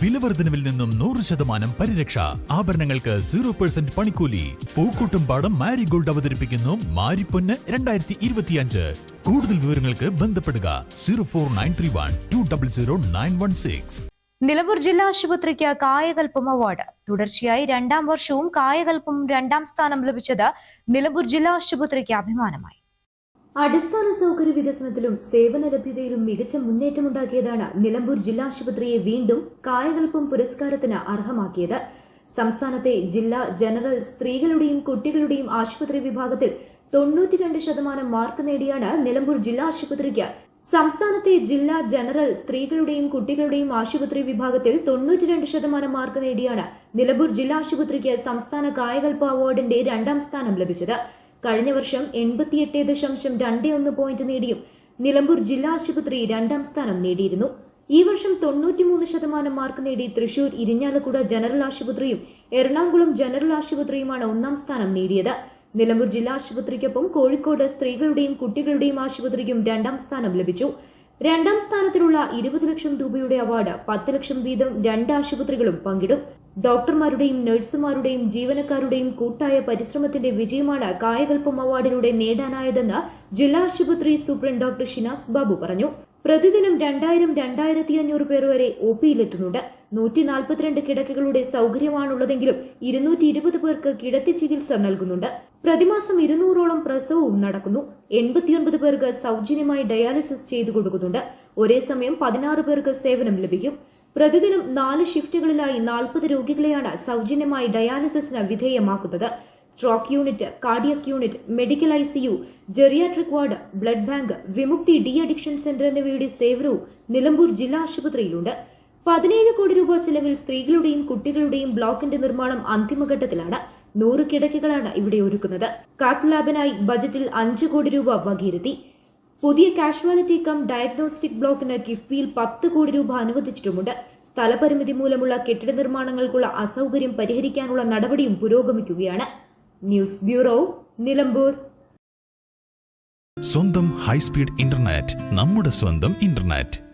വിലവർദ്ധനവിൽ നിന്നും നൂറ് ശതമാനം പരിരക്ഷ. ആഭരണങ്ങൾക്ക് സീറോ പെർസെന്റ് പണിക്കൂലി. പൂക്കൂട്ടും പാടം മാരിഗോൾഡ് അവതരിപ്പിക്കുന്നു മാരിപ്പൊന്ന് രണ്ടായിരത്തി ഇരുപത്തിയഞ്ച് കൂടുതൽ വിവരങ്ങൾക്ക് ബന്ധപ്പെടുക zero four nine three one two double zero nine one six. Nilambur ജില്ലാ ആശുപത്രിക്ക് കായകൽപ്പം അവാർഡ്. തുടർച്ചയായി രണ്ടാം വർഷവും കായകൽപ്പം രണ്ടാം സ്ഥാനം ലഭിച്ചത് നിലമ്പൂർ ജില്ലാ ആശുപത്രിക്ക് അഭിമാനമായി. അടിസ്ഥാന സൗകര്യ വികസനത്തിലും സേവന ലഭ്യതയിലും മികച്ച മുന്നേറ്റമുണ്ടാക്കിയതാണ് നിലമ്പൂർ ജില്ലാ ആശുപത്രിയെ വീണ്ടും കായകൽപ്പം പുരസ്കാരത്തിന് അർഹമാക്കിയത്. സംസ്ഥാനത്തെ ജില്ലാ ജനറൽ സ്ത്രീകളുടെയും കുട്ടികളുടെയും ആശുപത്രി വിഭാഗത്തിൽ തൊണ്ണൂറ്റിരണ്ട് ശതമാനം മാർക്ക് നേടിയാണ് നിലമ്പൂർ ജില്ലാ ആശുപത്രിക്ക് സംസ്ഥാനത്തെ ജില്ലാ ജനറൽ സ്ത്രീകളുടെയും കുട്ടികളുടെയും ആശുപത്രി വിഭാഗത്തിൽ തൊണ്ണൂറ്റിരണ്ട് ശതമാനം മാർക്ക് നേടിയാണ് നിലമ്പൂർ ജില്ലാ ആശുപത്രിക്ക് സംസ്ഥാന കായകൽപ്പ അവാർഡിന്റെ രണ്ടാം സ്ഥാനം ലഭിച്ചത്. കഴിഞ്ഞ വർഷം എൺപത്തിയെട്ട് ദശാംശം രണ്ട് ഒന്ന് പോയിന്റ് നേടിയും നിലമ്പൂർ ജില്ലാ ആശുപത്രി രണ്ടാം സ്ഥാനം നേടിയിരുന്നു. ഈ വർഷം തൊണ്ണൂറ്റിമൂന്ന് ശതമാനം മാർക്ക് നേടി തൃശൂർ ഇരിഞ്ഞാലക്കുട ജനറൽ ആശുപത്രിയും എറണാകുളം ജനറൽ ആശുപത്രിയുമാണ് ഒന്നാം സ്ഥാനം നേടിയത്. നിലമ്പൂർ ജില്ലാ ആശുപത്രിക്കൊപ്പം കോഴിക്കോട് സ്ത്രീകളുടെയും കുട്ടികളുടെയും ആശുപത്രിക്കും രണ്ടാം സ്ഥാനം ലഭിച്ചു. രണ്ടാം സ്ഥാനത്തിലുള്ള ഇരുപത് ലക്ഷം രൂപയുടെ അവാർഡ് പത്ത് ലക്ഷം വീതം രണ്ട് ആശുപത്രികളും പങ്കിടും. ഡോക്ടർമാരുടെയും നഴ്സുമാരുടെയും ജീവനക്കാരുടെയും കൂട്ടായ പരിശ്രമത്തിന്റെ വിജയമാണ് കായകൽപ്പം അവാർഡിലൂടെ നേടാനായതെന്ന് ജില്ലാ ആശുപത്രി സൂപ്രണ്ട് ഡോക്ടർ ഷിനാസ് ബാബു പറഞ്ഞു. പ്രതിദിനം രണ്ടായിരം രണ്ടായിരത്തി അഞ്ഞൂറ് പേർ വരെ ഒ പിയിലെത്തുന്നുണ്ട്. നൂറ്റി നാൽപ്പത്തിരണ്ട് കിടക്കകളുടെ സൗകര്യമാണുള്ളതെങ്കിലും ഇരുന്നൂറ്റി ഇരുപത് പേർക്ക് കിടത്തി ചികിത്സ നൽകുന്നുണ്ട്. പ്രതിമാസം ഇരുന്നൂറോളം പ്രസവവും നടക്കുന്നു. എൺപത്തിയൊൻപത് പേർക്ക് സൌജന്യമായി ഡയാലിസിസ് ചെയ്തു കൊടുക്കുന്നുണ്ട്. ഒരേ സമയം പതിനാറ് പേർക്ക് സേവനം ലഭിക്കും. പ്രതിദിനം നാല് ഷിഫ്റ്റുകളിലായി നാൽപ്പത് രോഗികളെയാണ് സൌജന്യമായി ഡയാലിസിസിന് വിധേയമാക്കുന്നത്. Stroke unit cardiac unit medical ICU geriatric ward blood bank Vimukthi de addiction centre എന്നിവയുടെ സേവനവും നിലമ്പൂർ ജില്ലാ ആശുപത്രിയിലുണ്ട്. പതിനേഴ് കോടി രൂപ ചെലവിൽ സ്ത്രീകളുടെയും കുട്ടികളുടെയും ബ്ലോക്കിന്റെ നിർമ്മാണം അന്തിമഘട്ടത്തിലാണ്. നൂറ് കിടക്കകളാണ് ഇവിടെ ഒരുക്കുന്നത്. കാത്ത് ലാബിനായി ബജറ്റിൽ അഞ്ച് കോടി രൂപ വകയിരുത്തി. പുതിയ കാഷ്വാലിറ്റി കം ഡയഗ്നോസ്റ്റിക് ബ്ലോക്കിന് കിഫ്ബിയിൽ പത്ത് കോടി രൂപ അനുവദിച്ചിട്ടുമുണ്ട്. സ്ഥലപരിമിതി മൂലമുള്ള കെട്ടിട നിർമ്മാണങ്ങൾക്കുള്ള അസൗകര്യം പരിഹരിക്കാനുള്ള നടപടിയും പുരോഗമിക്കുകയാണ്. News bureau Nilambur. സ്വന്തം ഹൈസ്പീഡ് ഇന്റർനെറ്റ് നമ്മുടെ സ്വന്തം ഇന്റർനെറ്റ്.